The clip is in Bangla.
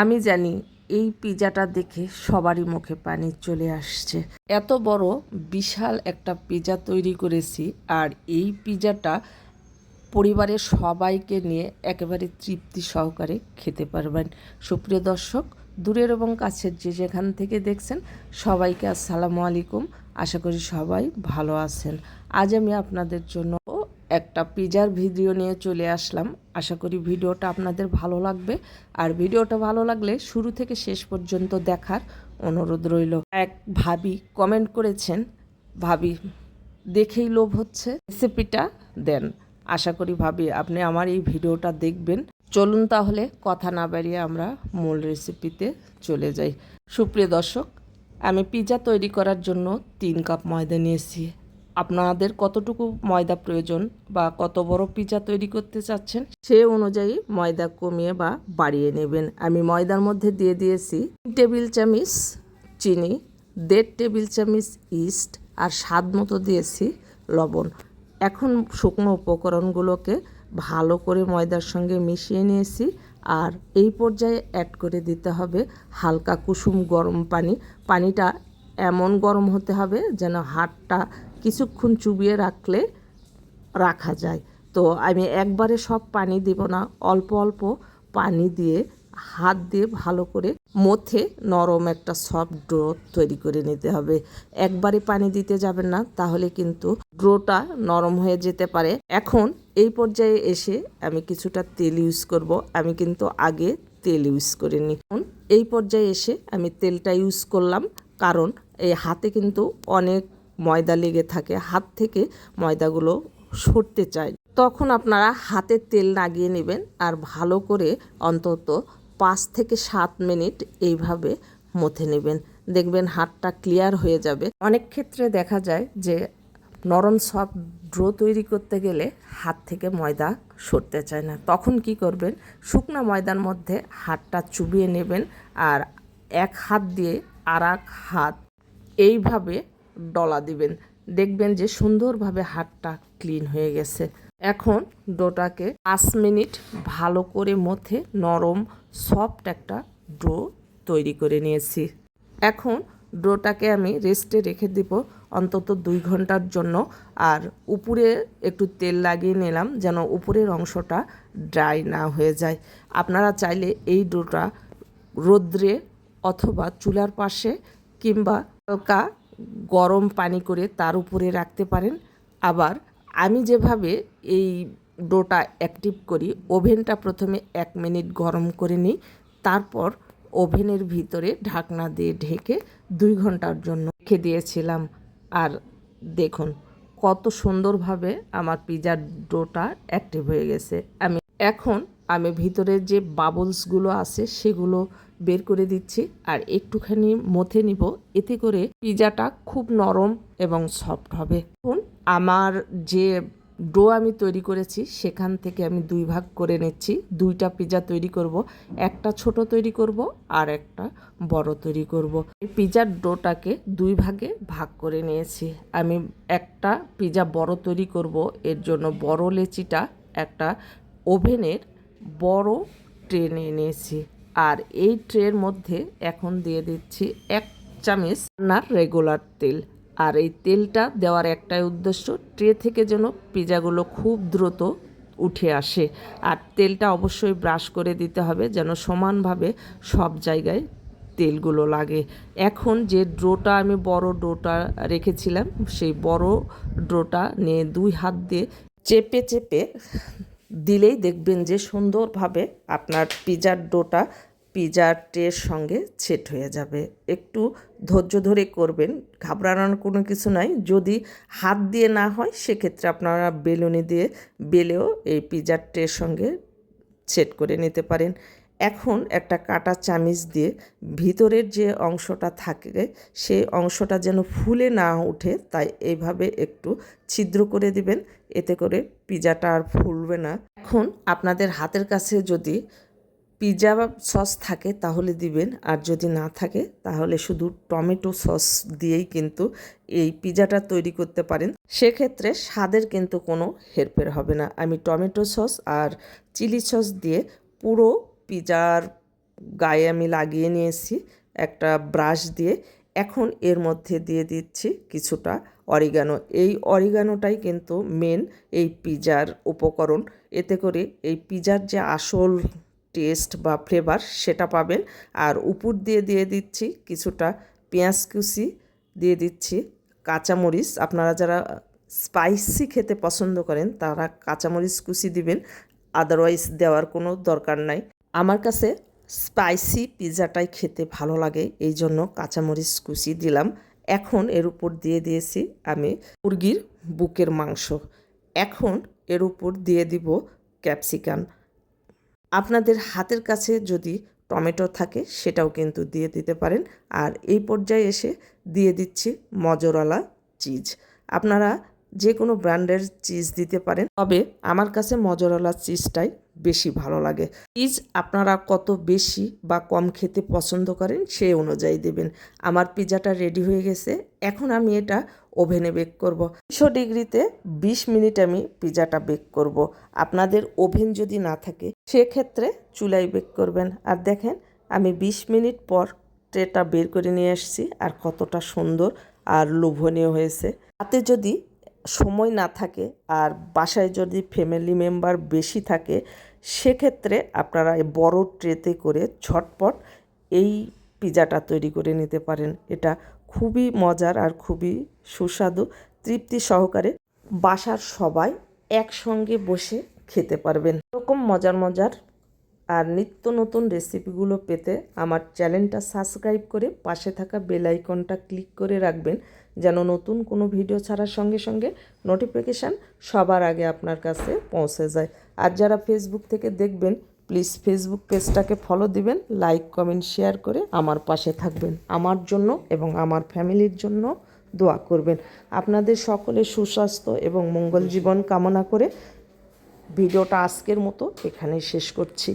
আমি জানি এই পিজাটা দেখে সবারই মুখে পানি চলে আসছে। এত বড়, বিশাল একটা পিজা তৈরি করেছি আর এই পিজাটা পরিবারের সবাইকে নিয়ে একেবারে তৃপ্তি সহকারে খেতে পারবেন। সুপ্রিয় দর্শক, দূরের এবং কাছের যে যেখান থেকে দেখছেন, সবাইকে আসসালামু আলাইকুম। আশা করি সবাই ভালো আছেন। আজ আমি আপনাদের জন্য একটা পিজার ভিডিও নিয়ে চলে আসলাম। আশা করি ভিডিওটা আপনাদের ভালো লাগবে। আর ভিডিওটা ভালো লাগলে শুরু থেকে শেষ পর্যন্ত দেখার অনুরোধ রইল। এক ভাবি কমেন্ট করেছেন, ভাবি, দেখেই লোভ হচ্ছে। রেসিপিটা দেন। আশা করি ভাবি, আপনি আমার এই ভিডিওটা দেখবেন। চলুন তাহলে কথা না বাড়িয়ে আমরা মূল রেসিপিতে চলে যাই। সুপ্রিয় দর্শক, আমি পিৎজা তৈরি করার জন্য তিন কাপ ময়দা নিয়েছি। আপনাদের কতটুকু ময়দা প্রয়োজন বা কত বড় পিৎজা তৈরি করতে চাচ্ছেন, সে অনুযায়ী ময়দা কমিয়ে বা বাড়িয়ে নেবেন। আমি ময়দার মধ্যে দিয়ে দিয়েছি তিন টেবিল চামিচ চিনি, দেড় টেবিল চামিচ ইস্ট আর স্বাদ মতো দিয়েছি লবণ। এখন শুকনো উপকরণগুলোকে ভালো করে ময়দার সঙ্গে মিশিয়ে নিয়েছি আর এই পর্যায়ে অ্যাড করে দিতে হবে হালকা কুসুম গরম পানি। পানিটা এমন গরম হতে হবে যেন হাতটা কিছুক্ষণ চুবিয়ে রাখলে রাখা যায়। তো আমি একবারে সব পানি দিব না, অল্প অল্প পানি দিয়ে হাত দিয়ে ভালো করে মথে নরম একটা সফট ড্রো তৈরি করে নিতে হবে। একবারে পানি দিতে যাবেন না, তাহলে কিন্তু ড্রোটা নরম হয়ে যেতে পারে। এখন এই পর্যায়ে এসে আমি কিছুটা তেল ইউজ করব। আমি কিন্তু আগে তেল ইউজ করে নি এই পর্যায়ে এসে আমি তেলটা ইউজ করলাম, কারণ এই হাতে কিন্তু অনেক ময়দা লেগে থাকে। হাত থেকে ময়দাগুলো সরতে চায়। তখন আপনারা হাতে তেল লাগিয়ে নেবেন আর ভালো করে অন্তত পাঁচ থেকে সাত মিনিট এইভাবে মথে নেবেন। দেখবেন হাতটা ক্লিয়ার হয়ে যাবে। অনেক ক্ষেত্রে দেখা যায় যে নরম সফট ড্রো তৈরি করতে গেলে হাত থেকে ময়দা সরতে চায় না। তখন কি করবেন? শুকনো ময়দার মধ্যে হাতটা চুবিয়ে নেবেন আর এক হাত দিয়ে আর হাত এইভাবে ডলা দিবেন। দেখবেন যে সুন্দরভাবে হাতটা ক্লিন হয়ে গেছে। এখন ডোটাকে পাঁচ মিনিট ভালো করে মথে নরম সফট একটা ডো তৈরি করে নিয়েছি। এখন ডোটাকে আমি রেস্টে রেখে দিব অন্তত দুই ঘণ্টার জন্য। আর উপরে একটু তেল লাগিয়ে নিলাম যেন উপরের অংশটা ড্রাই না হয়ে যায়। আপনারা চাইলে এই ডোটা রোদ্রে অথবা চুলার পাশে কিংবা হালকা গরম পানি করে তার উপরে রাখতে পারেন। আবার আমি যেভাবে এই ডোটা অ্যাক্টিভ করি, ওভেনটা প্রথমে এক মিনিট গরম করে নিই, তারপর ওভেনের ভিতরে ঢাকনা দিয়ে ঢেকে দুই ঘণ্টার জন্য রেখে দিয়েছিলাম। আর দেখুন, কত সুন্দরভাবে আমার পিজার ডোটা অ্যাক্টিভ হয়ে গেছে। আমি এখন, আমি ভিতরে যে বাবলসগুলো আছে, সেগুলো বের করে দিচ্ছি আর একটুখানি মথে নিব। এতে করে পিজাটা খুব নরম এবং সফট হবে। আমার যে ডো আমি তৈরি করেছি, সেখান থেকে আমি দুই ভাগ করে নিচ্ছি। দুইটা পিজা তৈরি করব। একটা ছোট তৈরি করব আর একটা বড় তৈরি করব। এই পিজার ডোটাকে দুই ভাগে ভাগ করে নিয়েছি। আমি একটা পিজা বড় তৈরি করব। এর জন্য বড় লেচিটা একটা ওভেনের বড় ট্রে নিয়ে নিয়েছি। আর এই ট্রের মধ্যে এখন দিয়ে দিচ্ছি এক চামচ রান্নার রেগুলার তেল। আর এই তেলটা দেওয়ার একটাই উদ্দেশ্য, ট্রে থেকে যেন পিজাগুলো খুব দ্রুত উঠে আসে। আর তেলটা অবশ্যই ব্রাশ করে দিতে হবে যেন সমানভাবে সব জায়গায় তেলগুলো লাগে। এখন যে ড্রোটা আমি বড় ডোটা রেখেছিলাম, সেই বড় ড্রোটা নিয়ে দুই হাত দিয়ে চেপে চেপে দিলেই দেখবেন যে সুন্দরভাবে আপনার পিজার ডোটা পিজার ট্রের সঙ্গে ছেট হয়ে যাবে। একটু ধৈর্য ধরে করবেন, ঘাবড়ানোর কোনো কিছু নাই। যদি হাত দিয়ে না হয়, সেক্ষেত্রে আপনারা বেলুনি দিয়ে বেলেও এই পিজার ট্রের সঙ্গে ছেট করে নিতে পারেন। এখন একটা কাটা চামিচ দিয়ে ভিতরের যে অংশটা থাকে, সেই অংশটা যেন ফুলে না ওঠে, তাই এইভাবে একটু ছিদ্র করে দিবেন। এতে করে পিজাটা আর ফুলবে না। এখন আপনাদের হাতের কাছে যদি পিৎজা সস থাকে, তাহলে দিবেন। আর যদি না থাকে, তাহলে শুধু টমেটো সস দিয়েই কিন্তু এই পিৎজাটা তৈরি করতে পারেন। সেক্ষেত্রে স্বাদের কিন্তু কোনো হেরফের হবে না। আমি টমেটো সস আর চিলি সস দিয়ে পুরো পিৎজার গায়ে আমি লাগিয়ে নিয়েছি একটা ব্রাশ দিয়ে। এখন এর মধ্যে দিয়ে দিচ্ছি কিছুটা অরিগানো। এই অরিগানোটাই কিন্তু মেন এই পিজার উপকরণ। এতে করে এই পিজার যে আসল টেস্ট বা ফ্লেভার সেটা পাবেন। আর উপর দিয়ে দিয়ে দিচ্ছি কিছুটা পেঁয়াজ কুচি, দিয়ে দিচ্ছি কাঁচামরিচ। আপনারা যারা স্পাইসি খেতে পছন্দ করেন, তারা কাঁচামরিচ কুচি দিবেন। আদারওয়াইজ দেওয়ার কোনো দরকার নাই। আমার কাছে স্পাইসি পিৎজাটাই খেতে ভালো লাগে, এই জন্য কাঁচামরিচ কুচি দিলাম। এখন এর উপর দিয়ে দিয়েছি আমি মুরগির বুকের মাংস। এখন এর উপর দিয়ে দিব ক্যাপসিকাম। আপনাদের হাতের কাছে যদি টমেটো থাকে, সেটাও কিন্তু দিয়ে দিতে পারেন। আর এই পর্যায়ে এসে দিয়ে দিচ্ছি মজরালা চিজ। আপনারা যে কোনো ব্র্যান্ডের চিজ দিতে পারেন। তবে আমার কাছে মজরালা চিজটাই বেশি ভালো লাগে। চিজ আপনারা কত বেশি বা কম খেতে পছন্দ করেন সেই অনুযায়ী দেবেন। আমার পিজাটা রেডি হয়ে গেছে। এখন আমি এটা ওভেনে বেক করব। দুশো ডিগ্রিতে বিশ মিনিট আমি পিৎজাটা বেক করব। আপনাদের ওভেন যদি না থাকে, সেক্ষেত্রে চুলায় বেক করবেন। আর দেখেন, আমি বিশ মিনিট পর ট্রেটা বের করে নিয়ে এসেছি। আর কতটা সুন্দর আর লোভনীয় হয়েছে। তাতে যদি সময় না থাকে আর বাসায় যদি ফ্যামিলি মেম্বার বেশি থাকে, সেক্ষেত্রে আপনারা বড় ট্রেতে করে ঝটপট এই পিজাটা তৈরি করে নিতে পারেন। এটা খুবই মজার আর খুবই সুস্বাদু, তৃপ্তি সহকারে বাসার সবাই একসঙ্গে বসে খেতে পারবেন। এরকম মজার মজার আর নিত্য নতুন রেসিপিগুলো পেতে আমার চ্যানেলটা সাবস্ক্রাইব করে পাশে থাকা বেল আইকনটা ক্লিক করে রাখবেন, যেন নতুন কোনো ভিডিও ছাড়ার সঙ্গে সঙ্গে নোটিফিকেশান সবার আগে আপনার কাছে পৌঁছে যায়। আর যারা ফেসবুক থেকে দেখবেন প্লিজ ফেসবুক পেজটাকে ফলো দিবেন লাইক কমেন্ট শেয়ার করে আমার পাশে থাকবেন। আমার জন্য এবং আমার ফ্যামিলির জন্য দোয়া করবেন। আপনাদের সকলে সুস্বাস্থ্য এবং মঙ্গল জীবন কামনা করে ভিডিওটা আজকের মতো এখানেই শেষ করছি।